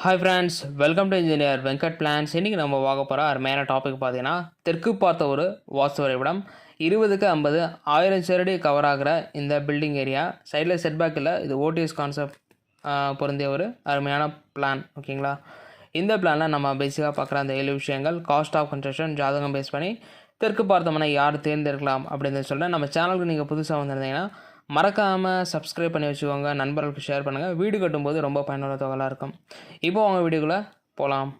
Hi friends welcome to engineer Venkat plans இன்றைக்கி நம்ம பார்க்க போகிற அருமையான டாபிக் பார்த்தீங்கன்னா தெற்கு பார்த்த ஒரு வாஸ்து வரைபடம். இருபதுக்கு ஐம்பது ஆயிரம் சரடி கவர் ஆகிற இந்த பில்டிங் ஏரியா சைடில் செட்பேக் இல்லை இது ஓடிஎஸ் கான்செப்ட் பொருந்திய ஒரு அருமையான பிளான் ஓகேங்களா இந்த பிளானில் நம்ம பேசிக்காக பார்க்குற அந்த ஏழு விஷயங்கள் காஸ்ட் ஆஃப் கன்ஸ்ட்ரக்ஷன் ஜாதகம் பேஸ் பண்ணி தெற்கு பார்த்தோம்னா யார் தேர்ந்தெடுக்கலாம் அப்படின்னு சொல்லிட்டு நம்ம சேனலுக்கு நீங்கள் புதுசாக வந்திருந்தீங்கன்னா மறக்காமல் சப்ஸ்கிரைப் பண்ணி வச்சுக்கோங்க நண்பர்களுக்கு ஷேர் பண்ணுங்கள் வீடு கட்டும்போது ரொம்ப பயனுள்ள தொகையாக இருக்கும். இப்போ அவங்க வீடியோக்குள்ளே போகலாம்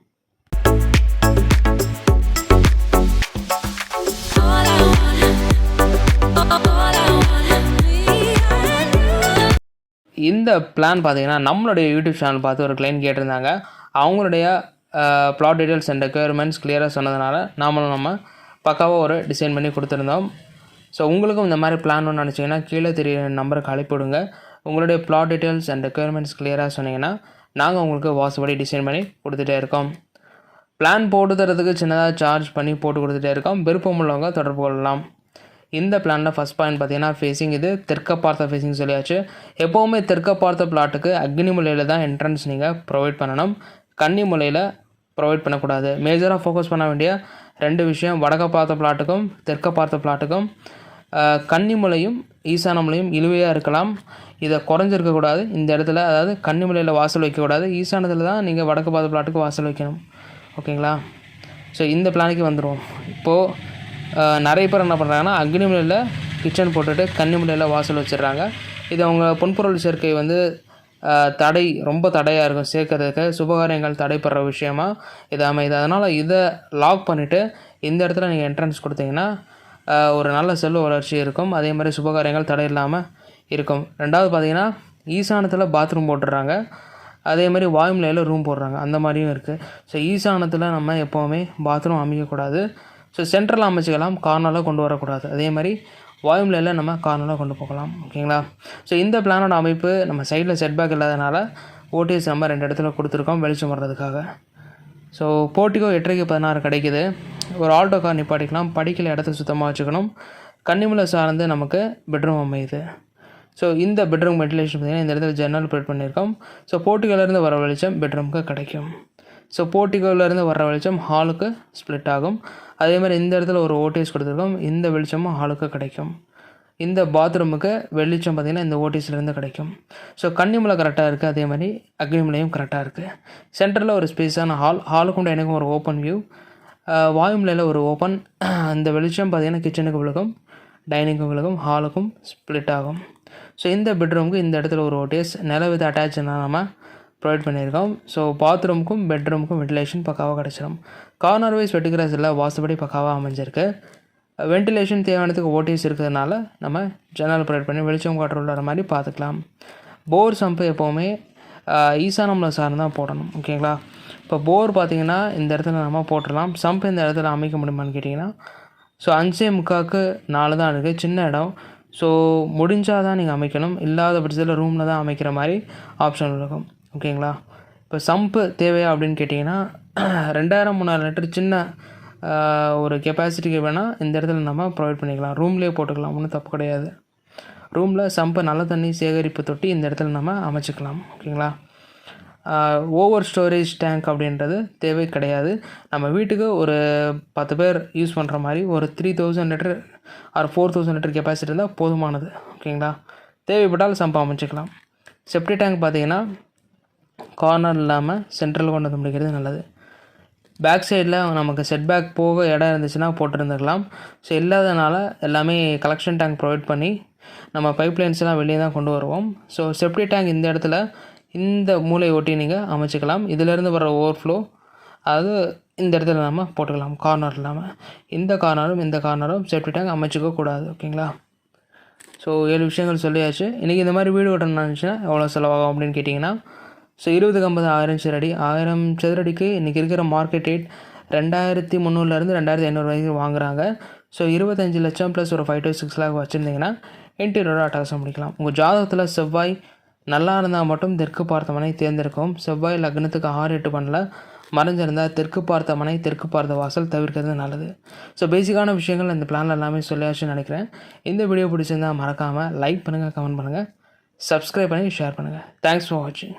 இந்த பிளான் பார்த்தீங்கன்னா நம்மளுடைய யூடியூப் சேனல் பார்த்து ஒரு கிளைண்ட் கேட்டிருந்தாங்க. அவங்களுடைய ப்ளாட் டீட்டெயில்ஸ் அண்ட் ரெக்குயர்மெண்ட்ஸ் கிளியராக சொன்னதுனால நாமளும் நம்ம பக்காவாக ஒரு டிசைன் பண்ணி கொடுத்துருந்தோம். ஸோ உங்களுக்கும் இந்த மாதிரி பிளான் ஒன்று நினச்சிங்கன்னா கீழே தெரிய நம்பருக்கு அழைப்பிடுங்க உங்களுடைய ப்ளாட் டீட்டெயில்ஸ் அண்ட் ரெக்குயர்மெண்ட்ஸ் கிளியராக சொன்னீங்கன்னா நாங்கள் உங்களுக்கு வாசுபடி டிசைன் பண்ணி கொடுத்துட்டே இருக்கோம். பிளான் போட்டு தரதுக்கு சின்னதாக சார்ஜ் பண்ணி போட்டு கொடுத்துட்டே இருக்கோம். விருப்பம் உள்ளவங்க தொடர்பு கொள்ளலாம். இந்த பிளானில் ஃபஸ்ட் பாயிண்ட் பார்த்தீங்கன்னா ஃபேஸிங் இது தெற்க பார்த்த ஃபேஸிங் சொல்லியாச்சு. எப்போவுமே தெற்க பார்த்த பிளாட்டுக்கு அக்னி முலையில் தான் என்ட்ரன்ஸ் நீங்கள் ப்ரொவைட் பண்ணணும். கன்னி முலையில் ப்ரொவைட் பண்ணக்கூடாது. மேஜராக ஃபோக்கஸ் பண்ண வேண்டிய ரெண்டு விஷயம் வடக்க பார்த்த பிளாட்டுக்கும் தெற்க பார்த்த பிளாட்டுக்கும் கன்னிமலையும் ஈசானமலையும் இழுவையாக இருக்கலாம். இதை குறைஞ்சிருக்கக்கூடாது இந்த இடத்துல அதாவது கன்னிமலையில் வாசல் வைக்கக்கூடாது ஈசானத்தில் தான் நீங்கள் வடக்கு பாத பிளாட்டுக்கு வாசல் வைக்கணும். ஓகேங்களா? ஸோ இந்த பிளானுக்கு வந்துடுவோம் இப்போது நிறைய பேர் என்ன பண்ணுறாங்கன்னா அக்னிமலையில் கிச்சன் போட்டுட்டு கன்னிமலையில் வாசல் வச்சிடுறாங்க. இது அவங்க பொன்பொருள் சேர்க்கை வந்து தடை ரொம்ப தடையாக இருக்கும் சேர்க்கறதுக்கு. சுபகாரியங்கள் தடைப்படுற விஷயமா இது அமைது அதனால் இதை லாக் பண்ணிவிட்டு இந்த இடத்துல நீங்கள் என்ட்ரன்ஸ் கொடுத்தீங்கன்னா ஒரு நல்ல செல்வ வளர்ச்சி இருக்கும். அதே மாதிரி சுபகாரியங்கள் தடை இல்லாமல் இருக்கும். ரெண்டாவது பார்த்தீங்கன்னா ஈசானத்தில் பாத்ரூம் போட்டுடுறாங்க அதே மாதிரி வாயுமலையில் ரூம் போடுறாங்க. அந்த மாதிரியும் இருக்குது ஸோ ஈசானத்தில் நம்ம எப்போவுமே பாத்ரூம் அமைக்கக்கூடாது. ஸோ சென்ட்ரல் அமைச்சிக்கலாம். கார்னலாக கொண்டு வரக்கூடாது. அதே மாதிரி வாயுமலையில் நம்ம கார்னராக கொண்டு போகலாம். ஓகேங்களா? ஸோ இந்த பிளானோட அமைப்பு நம்ம சைடில் செட்பேக் இல்லாதனால ஓடிஎஸ் நம்ம ரெண்டு இடத்துல கொடுத்துருக்கோம். வெளிச்சம் வர்றதுக்காக. ஸோ போட்டிக்கோ எட்டரைக்கு பதினாறு கிடைக்குது. ஒரு ஆல்டோ கார் நிப்பாட்டிக்கலாம். படிக்கல இடத்த சுத்தமாக வச்சுக்கணும். கன்னிமலை சார்ந்து நமக்கு பெட்ரூம் அமையுது. ஸோ இந்த பெட்ரூம் வென்டிலேஷன் பார்த்தீங்கன்னா இந்த இடத்துல ஜன்னல் ப்ரொவைட் பண்ணியிருக்கோம். ஸோ போர்ட்டிகோலேருந்து வர வெளிச்சம் பெட்ரூமுக்கு கிடைக்கும். ஸோ போர்ட்டிகோலேருந்து வர வெளிச்சம் ஹாலுக்கு ஸ்ப்ளிட் ஆகும். அதே மாதிரி இந்த இடத்துல ஒரு ஓடிஎஸ் கொடுத்துருக்கோம். இந்த வெளிச்சமும் ஹாலுக்கு கிடைக்கும். இந்த பாத்ரூமுக்கு வெளிச்சம் பார்த்திங்கன்னா இந்த ஓடிஎஸ்லேருந்து கிடைக்கும். ஸோ கன்னிமலை கரெக்டாக இருக்குது அதே மாதிரி அக்னிமலையும் கரெக்டாக இருக்குது சென்டரில் ஒரு ஸ்பேஸான ஹால் ஹாலுக்கு உண்டு எனக்கும் ஒரு ஓப்பன் வியூ வாயுமலையில் ஒரு ஓப்பன். அந்த வெளிச்சம் பார்த்திங்கன்னா கிச்சனுக்கு விழுகும் டைனிங்கும் விழுகும் ஹாலுக்கும் ஸ்ப்ளிட் ஆகும். ஸோ இந்த பெட்ரூமுக்கு இந்த இடத்துல ஒரு ஓட்டேஸ். நில வித் அட்டாச்சுன்னா நம்ம ப்ரொவைட் பண்ணியிருக்கோம். ஸோ பாத்ரூமுக்கும் பெட்ரூமுக்கும் வென்டிலேஷன் பக்காவாக கிடச்சிடும் கார்னர் வைஸ் வெட்டுக்கிறாஸ் இல்லை வாசுபடி பக்காவாக அமைஞ்சிருக்கு. வென்டிலேஷன் தேவையானதுக்கு ஓடிஎஸ் இருக்கிறதுனால நம்ம ஜன்னல் ப்ரொவைட் பண்ணி வெளிச்சம் காற்று விடுற மாதிரி பார்த்துக்கலாம். போர் சம்பு எப்போவுமே ஈசானமில் சார்ந்து தான் போடணும். ஓகேங்களா? இப்போ போர் பார்த்தீங்கன்னா இந்த இடத்துல நம்ம போட்டுடலாம். சம்ப் இந்த இடத்துல அமைக்க முடியுமான்னு கேட்டிங்கன்னா ஸோ அஞ்சே முக்காக்கு நாலு தான் இருக்குது சின்ன இடம். ஸோ முடிஞ்சால் தான் நீங்கள் அமைக்கணும். இல்லாத பட்சத்தில் ரூமில் தான் அமைக்கிற மாதிரி ஆப்ஷன் இருக்கும். ஓகேங்களா இப்போ சம்பு தேவையா அப்படின்னு கேட்டிங்கன்னா ரெண்டாயிரம் மூணாயிரம் லிட்டர் சின்ன ஒரு கெப்பாசிட்டிக்கு வேணால் இந்த இடத்துல நம்ம ப்ரொவைட் பண்ணிக்கலாம். ரூம்லேயே போட்டுக்கலாம். ஒன்றும் தப்பு கிடையாது. ரூமில் சம்பை நல்ல தண்ணி சேகரிப்பு தொட்டி இந்த இடத்துல நம்ம அமைச்சிக்கலாம். ஓகேங்களா ஓவர் ஸ்டோரேஜ் டேங்க் அப்படின்றது தேவை கிடையாது. நம்ம வீட்டுக்கு ஒரு பத்து பேர் யூஸ் பண்ணுற மாதிரி ஒரு three thousand litre or four thousand litre capacity இருந்தால் போதுமானது. ஓகேங்களா? தேவைப்பட்டால் சம்பா அமைச்சிக்கலாம். செப்டி டேங்க் பார்த்திங்கன்னா கார்னர் இல்லாமல் சென்ட்ரல் கொண்டு வந்து முடிக்கிறது நல்லது. பேக் சைடில் நமக்கு செட் பேக் போக இடம் இருந்துச்சுன்னா போட்டிருந்துக்கலாம் ஸோ இல்லாதனால எல்லாமே கலெக்ஷன் டேங்க் ப்ரொவைட் பண்ணி நம்ம பைப் லைன்ஸ்லாம் வெளியே தான் கொண்டு வருவோம். ஸோ செப்டி டேங்க் இந்த இடத்துல இந்த மூளை ஒட்டி நீங்கள் அமைச்சிக்கலாம். இதிலேருந்து வர ஓவர்ஃப்ளோ அது இந்த இடத்துல நம்ம போட்டுக்கலாம். கார்னர் இல்லாமல் இந்த கார்னரும் இந்த கார்னரும் சேஃப்டி டேங்க் அமைச்சிக்க கூடாது. ஓகேங்களா ஸோ ஏழு விஷயங்கள் சொல்லியாச்சு. இன்றைக்கி இந்த மாதிரி வீடு கட்டணும்னு நினச்சின்னா எவ்வளோ செலவாகும் அப்படின்னு கேட்டிங்கன்னா ஸோ இருபதுக்கு ஐம்பது ஆயிரம் சதுரடி ஆயிரம் சதுரடிக்கு இன்றைக்கி இருக்கிற மார்க்கெட் ரேட் ரெண்டாயிரத்தி முந்நூறுலேருந்து ரெண்டாயிரத்தி ஐநூறு வரைக்கும் வாங்குறாங்க. ஸோ இருபத்தஞ்சு லட்சம் ப்ளஸ் ஒரு ஃபைவ் டு சிக்ஸ் லேக் வச்சுருந்தீங்கன்னா இன்டீரியரோட அட்டாசம் முடிக்கலாம். உங்கள் ஜாதகத்தில் செவ்வாய் நல்லா இருந்தால் மட்டும் தெற்கு பார்த்த மனை தேர்ந்தெடுக்கவும். செவ்வாய் லக்னத்துக்கு ஆறு எட்டு பண்ணல மறைஞ்சிருந்தால் தெற்கு பார்த்த மனை தெற்கு பார்த்த வாசல் தவிர்க்கிறது நல்லது. ஸோ பேசிக்கான விஷயங்கள் இந்த பிளானில் எல்லாமே சொல்லியாச்சுன்னு நினைக்கிறேன். இந்த வீடியோ பிடிச்சிருந்தா மறக்காமல் லைக் பண்ணுங்கள் கமெண்ட் பண்ணுங்கள் சப்ஸ்கிரைப் பண்ணி ஷேர் பண்ணுங்கள் தேங்க்ஸ் ஃபார் வாட்சிங்